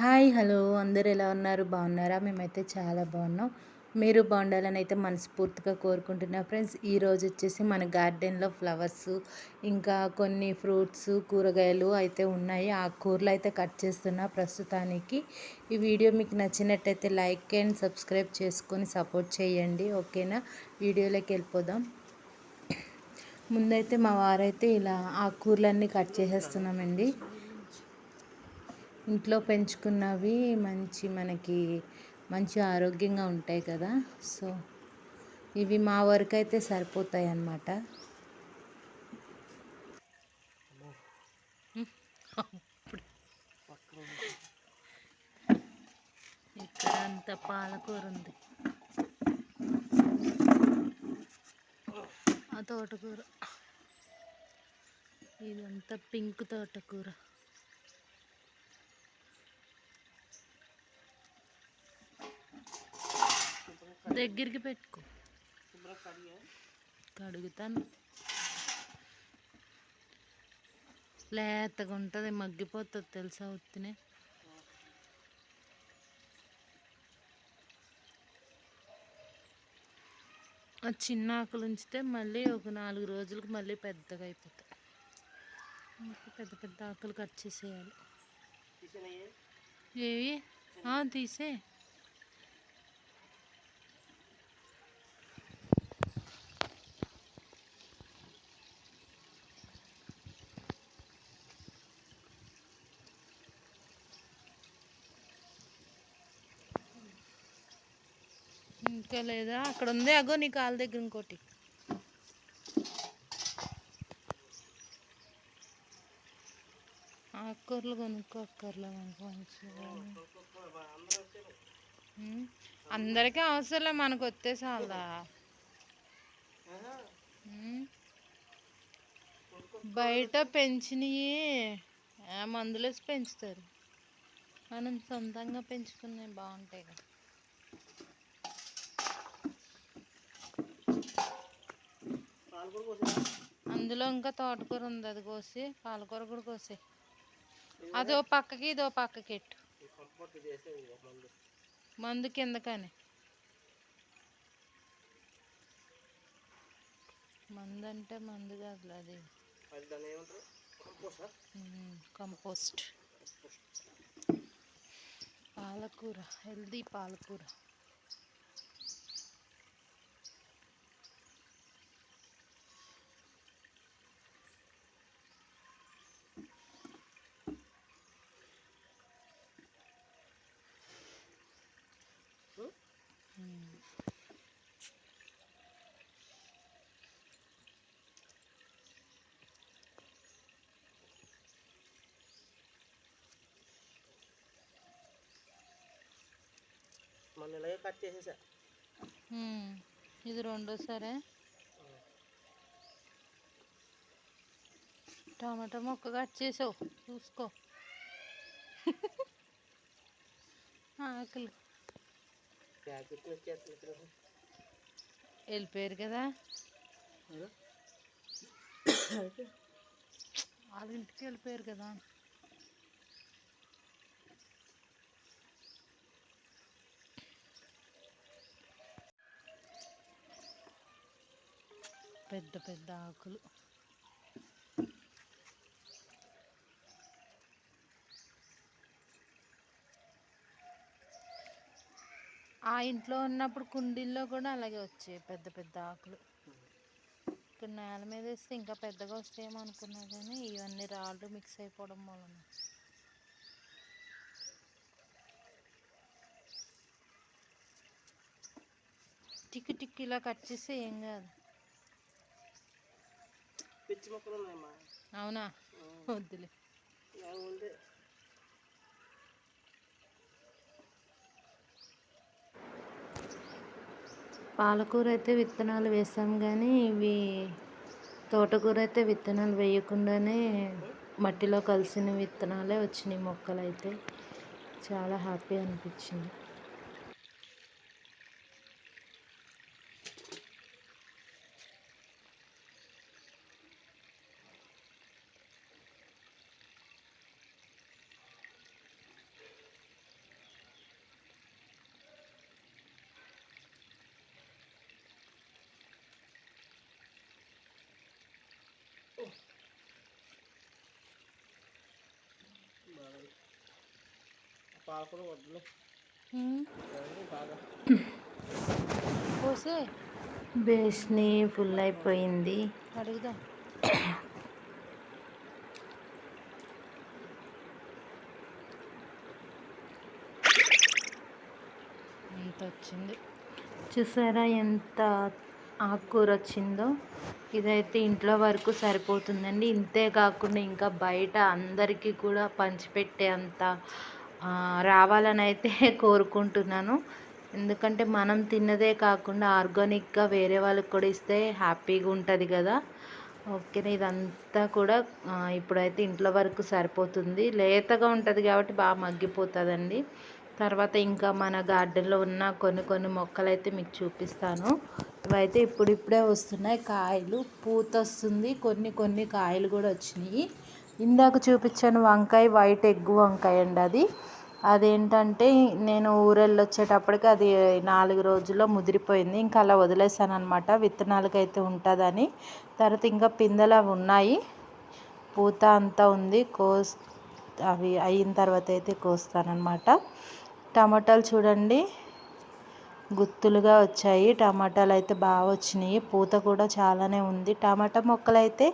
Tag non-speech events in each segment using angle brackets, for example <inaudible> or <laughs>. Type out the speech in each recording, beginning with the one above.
Hi hello. అందరు ఎలా ఉన్నారు? బాగున్నారా? మేమైతే చాలా బాగున్నాం. మీరు బాగుండాలని అయితే మనస్ఫూర్తిగా కోరుకుంటున్నా ఫ్రెండ్స్. ఈరోజు వచ్చేసి మన గార్డెన్లో ఫ్లవర్స్ ఇంకా కొన్ని ఫ్రూట్స్ కూరగాయలు అయితే ఉన్నాయి. ఆ కూరలు అయితే కట్ చేస్తున్నా ప్రస్తుతానికి. ఈ వీడియో మీకు నచ్చినట్టయితే లైక్ అండ్ సబ్స్క్రైబ్ చేసుకొని సపోర్ట్ చేయండి. ఓకేనా? వీడియోలోకి వెళ్ళిపోదాం. ముందైతే మా వారైతే ఇలా ఆ కూరలన్నీ కట్ చేసేస్తున్నామండి. ఇంట్లో పెంచుకున్నవి మంచి మనకి మంచి ఆరోగ్యంగా ఉంటాయి కదా. సో ఇవి మా వరకు అయితే సరిపోతాయి అన్నమాట ఇక్కడ అంత పాలకూర ఉంది. ఆ తోటకూర. ఇదంతా పింక్ తోటకూర. దగ్గరికి పెట్టుకో. కడుగుతాను. లేతగా ఉంటుంది మగ్గిపోతుంది తెలుసా ఉత్తినే? ఆ చిన్న ఆకులు ఉంచితే మళ్ళీ ఒక నాలుగు రోజులకు మళ్ళీ పెద్దగా అయిపోతాయి. పెద్ద పెద్ద ఆకులు కట్ చేసేయాలి. ఏవి? తీసే ఇంకా లేదా? అక్కడ ఉంది. అగో నీ కాలు దగ్గర ఇంకోటి. ఆకుకూరలు కొనుక్కో అక్కర్లే మనకు మంచిగా. అందరికీ అవసరం మనకు వచ్చేసాలా బయట పెంచినవి మందులేసి పెంచుతారు. మనం సొంతంగా పెంచుకునే బాగుంటాయి కదా. అందులో ఇంకా తోటకూర ఉంది అది కోసి పాలకూర కూడా కోసి అదో పక్కకి ఇదో పక్కకి ఎట్టు మందు. కిందకని. మందు అంటే మందు కాదు అది కంపోస్ట్? పాలకూర హెల్దీ పాలకూర. మొన్న ఇలాగే కట్ చేసేసా. ఇది రెండోసారే టమాటా మొక్క కట్ చేసావు. చూసుకో. ఆకులు. వెళ్ళిపోయారు కదా? వాళ్ళ ఇంటికి వెళ్ళిపోయారు కదా? పెద్ద పెద్ద ఆకులు. ఆ ఇంట్లో ఉన్నప్పుడు కుండీల్లో కూడా అలాగే వచ్చాయి పెద్ద పెద్ద ఆకులు. ఇక్కడ నేల మీద వేస్తే ఇంకా పెద్దగా వస్తాయేమో అనుకున్నా కానీ ఇవన్నీ రాళ్ళు మిక్స్ అయిపోవడం వలన. టిక్కి టిక్కి ఇలా కట్ చేస్తే ఏం కాదు. పిచ్చి మొక్కలు ఉన్నాయమ్మా అవునా వద్దులే పాలకూర అయితే విత్తనాలు వేసాం కానీ ఇవి తోటకూర అయితే విత్తనాలు వేయకుండానే మట్టిలో కలిసిన విత్తనాలే వచ్చినాయి మొక్కలు అయితే చాలా హ్యాపీ అనిపించింది. పాలకూర వడ్లు. పోసే బేస్ని ఫుల్ అయిపోయింది. అడుగుదాం. ఇంత వచ్చింది చూసారా ఎంత ఆకుకూర వచ్చిందో ఇదైతే ఇంట్లో వరకు సరిపోతుందండి. ఇంతే కాకుండా ఇంకా బయట అందరికీ కూడా పంచిపెట్టే అంత రావాలని అయితే <laughs> కోరుకుంటున్నాను. ఎందుకంటే మనం తిన్నదే కాకుండా ఆర్గానిక్గా వేరే వాళ్ళకి కూడా ఇస్తే హ్యాపీగా ఉంటుంది కదా. ఓకే ఇదంతా కూడా ఇప్పుడైతే ఇంట్లో వరకు సరిపోతుంది. లేతగా ఉంటుంది కాబట్టి బాగా మగ్గిపోతుందండి. తర్వాత ఇంకా మన గార్డెన్లో ఉన్న కొన్ని కొన్ని మొక్కలు అయితే మీకు చూపిస్తాను. ఇవైతే ఇప్పుడిప్పుడే వస్తున్నాయి. కాయలు పూత వస్తుంది. కొన్ని కొన్ని కాయలు కూడా వచ్చినాయి. ఇందాక చూపించాను వంకాయ వైట్ ఎగ్ వంకాయ అండి అది. అదేంటంటే నేను ఊరెళ్ళి వచ్చేటప్పటికి అది నాలుగు రోజుల్లో ముదిరిపోయింది. ఇంకా అలా వదిలేసాను అనమాట విత్తనాలకైతే ఉంటుందని. తర్వాత ఇంకా పిందెలు అవి ఉన్నాయి. పూత అంతా ఉంది. కోస్ అవి అయిన తర్వాత అయితే కోస్తానన్నమాట. టమాటాలు చూడండి. గుత్తులుగా వచ్చాయి. టమాటాలు అయితే బాగా వచ్చినాయి. పూత కూడా చాలానే ఉంది. టమాటా మొక్కలు అయితే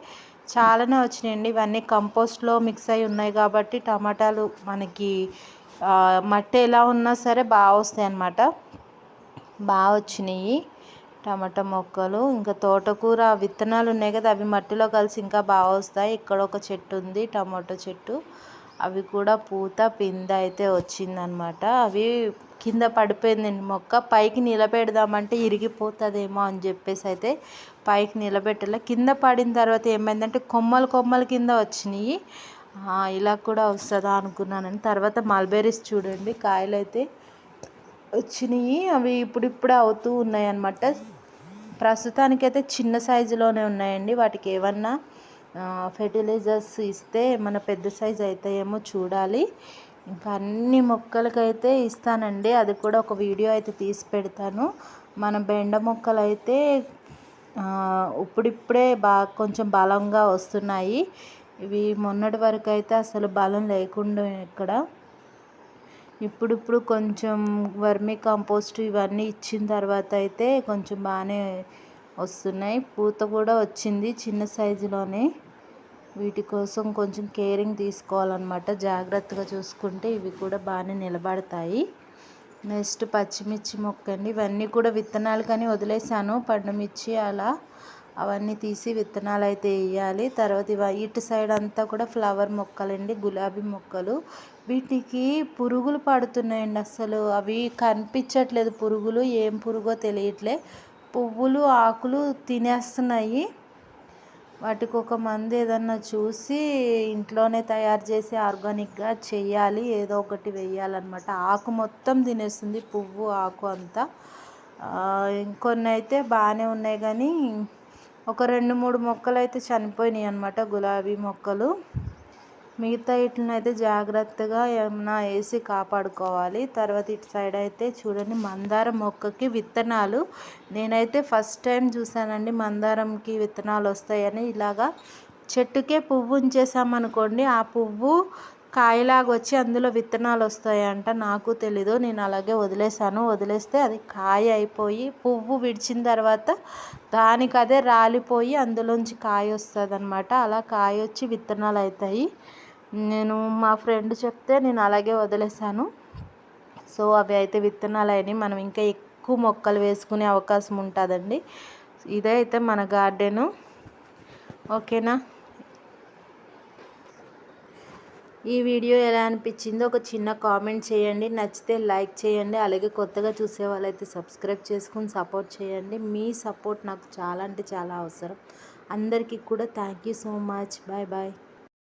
చాలానే వచ్చినాయండి. ఇవన్నీ కంపోస్ట్లో మిక్స్ అయి ఉన్నాయి కాబట్టి టమాటాలు మనకి మట్టి ఎలా ఉన్నా సరే బాగా వస్తాయి అన్నమాట. బాగా వచ్చినాయి టమాటా మొక్కలు. ఇంకా తోటకూర విత్తనాలు ఉన్నాయి కదా అవి మట్టిలో కలిసి ఇంకా బాగా వస్తాయి. ఇక్కడ ఒక చెట్టు ఉంది టమాటో చెట్టు. అవి కూడా పూత పింద అయితే వచ్చిందనమాట అవి కింద పడిపోయిందండి మొక్క పైకి నిలబెడదామంటే ఇరిగిపోతుందేమో అని చెప్పేసి అయితే పైకి నిలబెట్టలే. కింద పడిన తర్వాత ఏమైందంటే కొమ్మలు కొమ్మలు కింద వచ్చినాయి. ఇలా కూడా వస్తుందా అనుకున్నానండి తర్వాత మల్బెరీస్ చూడండి కాయలు అయితే వచ్చినాయి. అవి ఇప్పుడిప్పుడే అవుతూ ఉన్నాయి అన్నమాట ప్రస్తుతానికైతే చిన్న సైజులోనే ఉన్నాయండి. వాటికి ఏమన్నా ఫెర్టిలైజర్స్ ఇస్తే మన పెద్ద సైజు అవుతాయేమో చూడాలి. ఇంకా అన్ని మొక్కలకైతే ఇస్తానండి. అది కూడా ఒక వీడియో అయితే తీసి పెడతాను. మన బెండ మొక్కలు అయితే ఇప్పుడిప్పుడే బాగా కొంచెం బలంగా వస్తున్నాయి. ఇవి మొన్నటి వరకు అయితే అసలు బలం లేకుండా ఇక్కడ. ఇప్పుడిప్పుడు కొంచెం వర్మీ కంపోస్ట్ ఇవన్నీ ఇచ్చిన తర్వాత అయితే కొంచెం బాగానే వస్తున్నాయి. పూత కూడా వచ్చింది చిన్న సైజులోనే. వీటి కోసం కొంచెం కేరింగ్ తీసుకోవాలన్నమాట. జాగ్రత్తగా చూసుకుంటే ఇవి కూడా బాగానే నిలబడతాయి. నెక్స్ట్ పచ్చిమిర్చి మొక్క అండి ఇవన్నీ కూడా విత్తనాలు కానీ వదిలేసాను. పండుమిర్చి అలా అవన్నీ తీసి విత్తనాలు అయితే వేయాలి తర్వాత ఇవ ఇటు సైడ్ అంతా కూడా ఫ్లవర్ మొక్కలండి గులాబీ మొక్కలు. వీటికి పురుగులు పడుతున్నాయండి అసలు. అవి కనిపించట్లేదు పురుగులు. ఏం పురుగో తెలియట్లే. పువ్వులు ఆకులు తినేస్తున్నాయి. వాటికి ఒక మందు ఏదన్నా చూసి ఇంట్లోనే తయారు చేసి ఆర్గానిక్గా చెయ్యాలి ఏదో ఒకటి వేయాలన్నమాట. ఆకు మొత్తం తినేస్తుంది పువ్వు ఆకు అంతా. ఇంకొన్ని అయితే బాగానే ఉన్నాయి కానీ ఒక రెండు మూడు మొక్కలు అయితే చనిపోయినాయి అనమాట గులాబీ మొక్కలు. మిగతా ఇట్లనైతే జాగ్రత్తగా ఏమన్నా వేసి కాపాడుకోవాలి. తర్వాత ఇటు సైడ్ అయితే చూడండి మందారం మొక్కకి విత్తనాలు. నేనైతే ఫస్ట్ టైం చూసానండి మందారంకి విత్తనాలు వస్తాయని. ఇలాగా చెట్టుకే పువ్వు ఉంచేసామనుకోండి ఆ పువ్వు కాయలాగా వచ్చి అందులో విత్తనాలు వస్తాయంట. నాకు తెలీదు నేను అలాగే వదిలేసాను వదిలేస్తే అది కాయ అయిపోయి పువ్వు విడిచిన తర్వాత దానికి అదే రాలిపోయి అందులోంచి కాయ వస్తుంది అనమాట అలా కాయ వచ్చి విత్తనాలు అవుతాయి నేను మా ఫ్రెండ్ చెప్తే నేను అలాగే వదిలేసాను సో అవి అయితే విత్తనాలు అయినాయి మనం ఇంకా ఎక్కువ మొక్కలు వేసుకునే అవకాశం ఉంటుందండి. ఇదే అయితే మన గార్డెను. ఓకేనా? ఈ వీడియో ఎలా అనిపించిందో ఒక చిన్న కామెంట్ చేయండి. నచ్చితే లైక్ చేయండి. అలాగే కొత్తగా చూసే వాళ్ళైతే సబ్స్క్రైబ్ చేసుకుని సపోర్ట్ చేయండి. మీ సపోర్ట్ నాకు చాలా అంటే చాలా అవసరం. అందరికీ కూడా thank you so much. Bye bye.